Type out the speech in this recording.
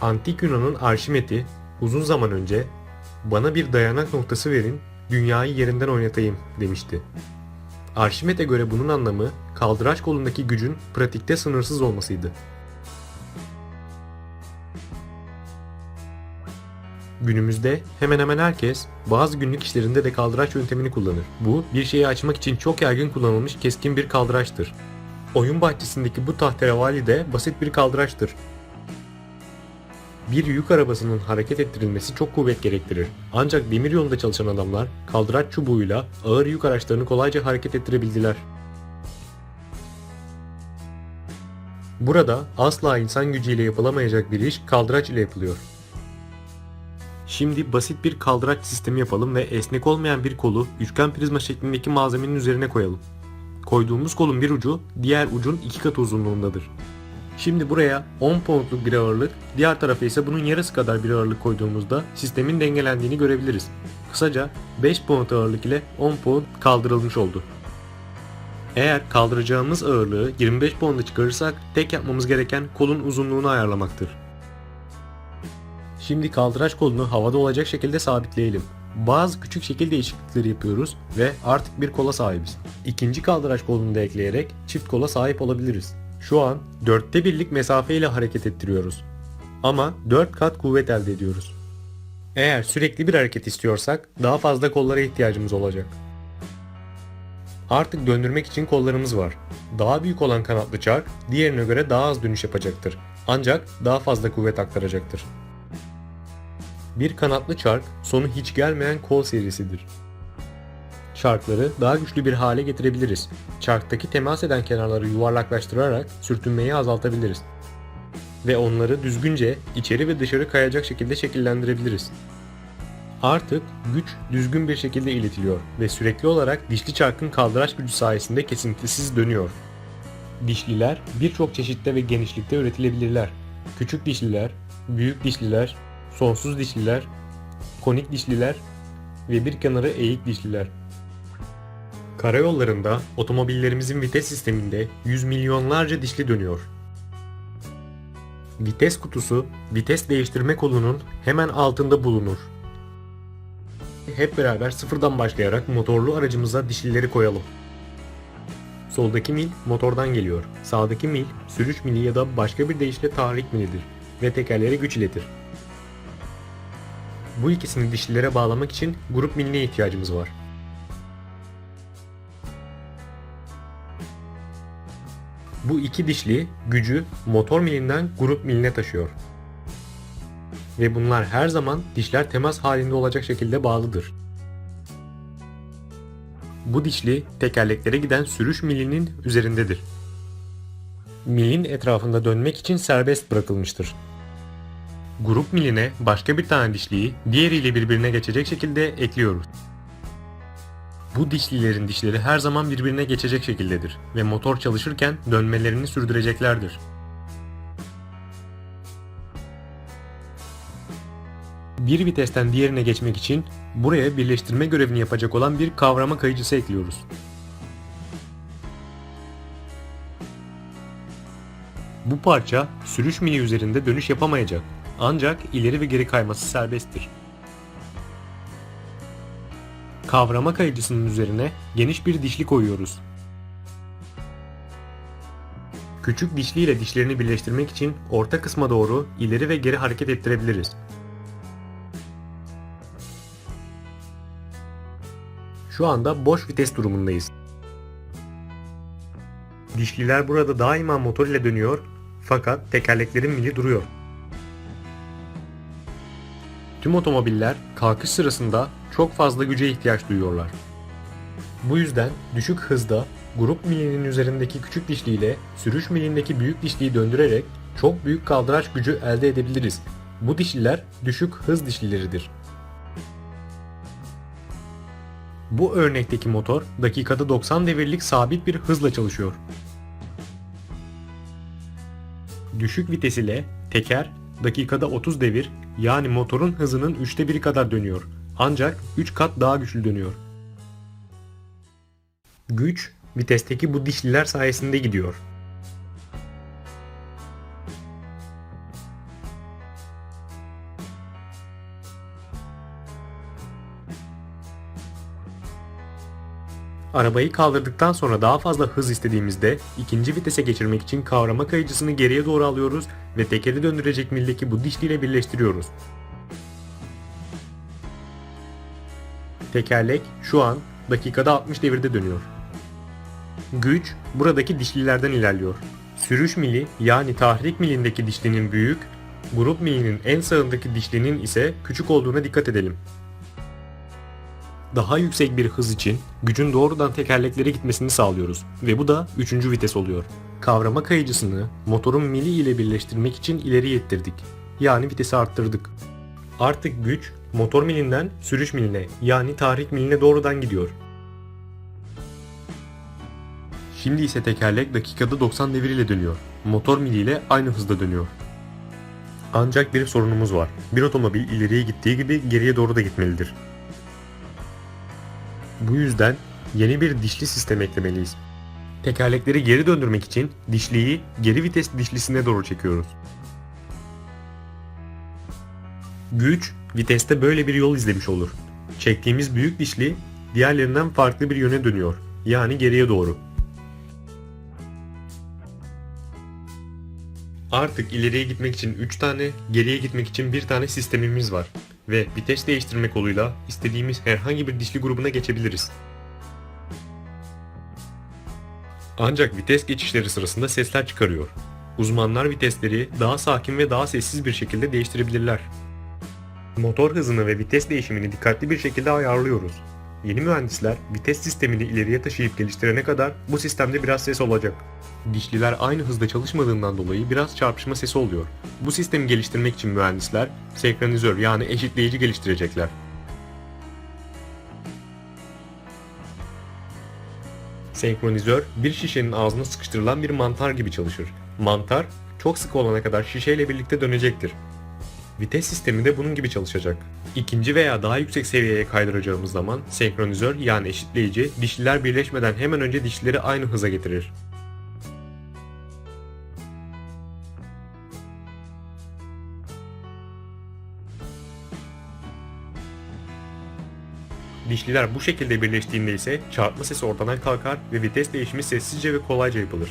Antik Yunan'ın Arşimet'i uzun zaman önce bana bir dayanak noktası verin, dünyayı yerinden oynatayım demişti. Arşimet'e göre bunun anlamı kaldıraç kolundaki gücün pratikte sınırsız olmasıydı. Günümüzde hemen hemen herkes bazı günlük işlerinde de kaldıraç yöntemini kullanır. Bu bir şeyi açmak için çok yaygın kullanılmış keskin bir kaldıraçtır. Oyun bahçesindeki bu tahterevali de basit bir kaldıraçtır. Bir yük arabasının hareket ettirilmesi çok kuvvet gerektirir. Ancak demir yolunda çalışan adamlar kaldıraç çubuğuyla ağır yük araçlarını kolayca hareket ettirebildiler. Burada asla insan gücüyle yapılamayacak bir iş kaldıraç ile yapılıyor. Şimdi basit bir kaldıraç sistemi yapalım ve esnek olmayan bir kolu üçgen prizma şeklindeki malzemenin üzerine koyalım. Koyduğumuz kolun bir ucu diğer ucun iki katı uzunluğundadır. Şimdi buraya 10 poundluk bir ağırlık, diğer tarafa ise bunun yarısı kadar bir ağırlık koyduğumuzda sistemin dengelendiğini görebiliriz. Kısaca 5 pound ağırlık ile 10 pound kaldırılmış oldu. Eğer kaldıracağımız ağırlığı 25 pound'a çıkarırsak tek yapmamız gereken kolun uzunluğunu ayarlamaktır. Şimdi kaldıraç kolunu havada olacak şekilde sabitleyelim. Bazı küçük şekil değişiklikleri yapıyoruz ve artık bir kola sahibiz. İkinci kaldıraç kolunu da ekleyerek çift kola sahip olabiliriz. Şu an dörtte birlik mesafe ile hareket ettiriyoruz. Ama 4 kat kuvvet elde ediyoruz. Eğer sürekli bir hareket istiyorsak daha fazla kollara ihtiyacımız olacak. Artık döndürmek için kollarımız var. Daha büyük olan kanatlı çark diğerine göre daha az dönüş yapacaktır. Ancak daha fazla kuvvet aktaracaktır. Bir kanatlı çark sonu hiç gelmeyen kol serisidir. Çarkları daha güçlü bir hale getirebiliriz. Çarktaki temas eden kenarları yuvarlaklaştırarak sürtünmeyi azaltabiliriz. Ve onları düzgünce içeri ve dışarı kayacak şekilde şekillendirebiliriz. Artık güç düzgün bir şekilde iletiliyor ve sürekli olarak dişli çarkın kaldıraç gücü sayesinde kesintisiz dönüyor. Dişliler birçok çeşitte ve genişlikte üretilebilirler. Küçük dişliler, büyük dişliler, sonsuz dişliler, konik dişliler ve bir kenarı eğik dişliler. Karayollarında otomobillerimizin vites sisteminde yüz milyonlarca dişli dönüyor. Vites kutusu vites değiştirme kolunun hemen altında bulunur. Hep beraber sıfırdan başlayarak motorlu aracımıza dişlileri koyalım. Soldaki mil motordan geliyor. Sağdaki mil sürüş mili ya da başka bir deyişle tahrik milidir ve tekerlere güç iletir. Bu ikisini dişlilere bağlamak için grup miline ihtiyacımız var. Bu iki dişli gücü motor milinden grup miline taşıyor. Ve bunlar her zaman dişler temas halinde olacak şekilde bağlıdır. Bu dişli tekerleklere giden sürüş milinin üzerindedir. Milin etrafında dönmek için serbest bırakılmıştır. Grup miline başka bir tane dişliyi diğeriyle birbirine geçecek şekilde ekliyoruz. Bu dişlilerin dişleri her zaman birbirine geçecek şekildedir ve motor çalışırken dönmelerini sürdüreceklerdir. Bir vitesten diğerine geçmek için buraya birleştirme görevini yapacak olan bir kavrama kayıcısı ekliyoruz. Bu parça sürüş mili üzerinde dönüş yapamayacak ancak ileri ve geri kayması serbesttir. Kavrama kayıcısının üzerine geniş bir dişli koyuyoruz. Küçük dişli ile dişlerini birleştirmek için orta kısma doğru ileri ve geri hareket ettirebiliriz. Şu anda boş vites durumundayız. Dişliler burada daima motor ile dönüyor fakat tekerleklerin mili duruyor. Tüm otomobiller kalkış sırasında çok fazla güce ihtiyaç duyuyorlar. Bu yüzden düşük hızda grup milinin üzerindeki küçük dişliyle sürüş milindeki büyük dişliyi döndürerek çok büyük kaldıraç gücü elde edebiliriz. Bu dişliler düşük hız dişlileridir. Bu örnekteki motor dakikada 90 devirlik sabit bir hızla çalışıyor. Düşük vites ile teker dakikada 30 devir yani motorun hızının üçte biri kadar dönüyor. Ancak 3 kat daha güçlü dönüyor. Güç vitesteki bu dişliler sayesinde gidiyor. Arabayı kaldırdıktan sonra daha fazla hız istediğimizde ikinci vitese geçirmek için kavrama kayıcısını geriye doğru alıyoruz ve tekeri döndürecek mildeki bu dişliyle birleştiriyoruz. Tekerlek şu an dakikada 60 devirde dönüyor. Güç buradaki dişlilerden ilerliyor. Sürüş mili yani tahrik milindeki dişlinin büyük, grup milinin en sağındaki dişlinin ise küçük olduğuna dikkat edelim. Daha yüksek bir hız için gücün doğrudan tekerleklere gitmesini sağlıyoruz ve bu da 3. vites oluyor. Kavrama kayıcısını motorun mili ile birleştirmek için ileri ittirdik. Yani vitesi arttırdık. Artık güç motor milinden sürüş miline yani tahrik miline doğrudan gidiyor. Şimdi ise tekerlek dakikada 90 devir ile dönüyor. Motor mili ile aynı hızda dönüyor. Ancak bir sorunumuz var. Bir otomobil ileriye gittiği gibi geriye doğru da gitmelidir. Bu yüzden yeni bir dişli sistem eklemeliyiz. Tekerlekleri geri döndürmek için dişliyi geri vites dişlisine doğru çekiyoruz. Güç viteste böyle bir yol izlemiş olur. Çektiğimiz büyük dişli diğerlerinden farklı bir yöne dönüyor. Yani geriye doğru. Artık ileriye gitmek için 3 tane, geriye gitmek için 1 tane sistemimiz var ve vites değiştirme koluyla istediğimiz herhangi bir dişli grubuna geçebiliriz. Ancak vites geçişleri sırasında sesler çıkarıyor. Uzmanlar vitesleri daha sakin ve daha sessiz bir şekilde değiştirebilirler. Motor hızını ve vites değişimini dikkatli bir şekilde ayarlıyoruz. Yeni mühendisler vites sistemini ileriye taşıyıp geliştirene kadar bu sistemde biraz ses olacak. Dişliler aynı hızda çalışmadığından dolayı biraz çarpışma sesi oluyor. Bu sistemi geliştirmek için mühendisler senkronizör yani eşitleyici geliştirecekler. Senkronizör bir şişenin ağzına sıkıştırılan bir mantar gibi çalışır. Mantar çok sık olana kadar şişeyle birlikte dönecektir. Vites sistemi de bunun gibi çalışacak. İkinci veya daha yüksek seviyeye kaydıracağımız zaman senkronizör yani eşitleyici dişliler birleşmeden hemen önce dişlileri aynı hıza getirir. Dişliler bu şekilde birleştiğinde ise çarpma sesi ortadan kalkar ve vites değişimi sessizce ve kolayca yapılır.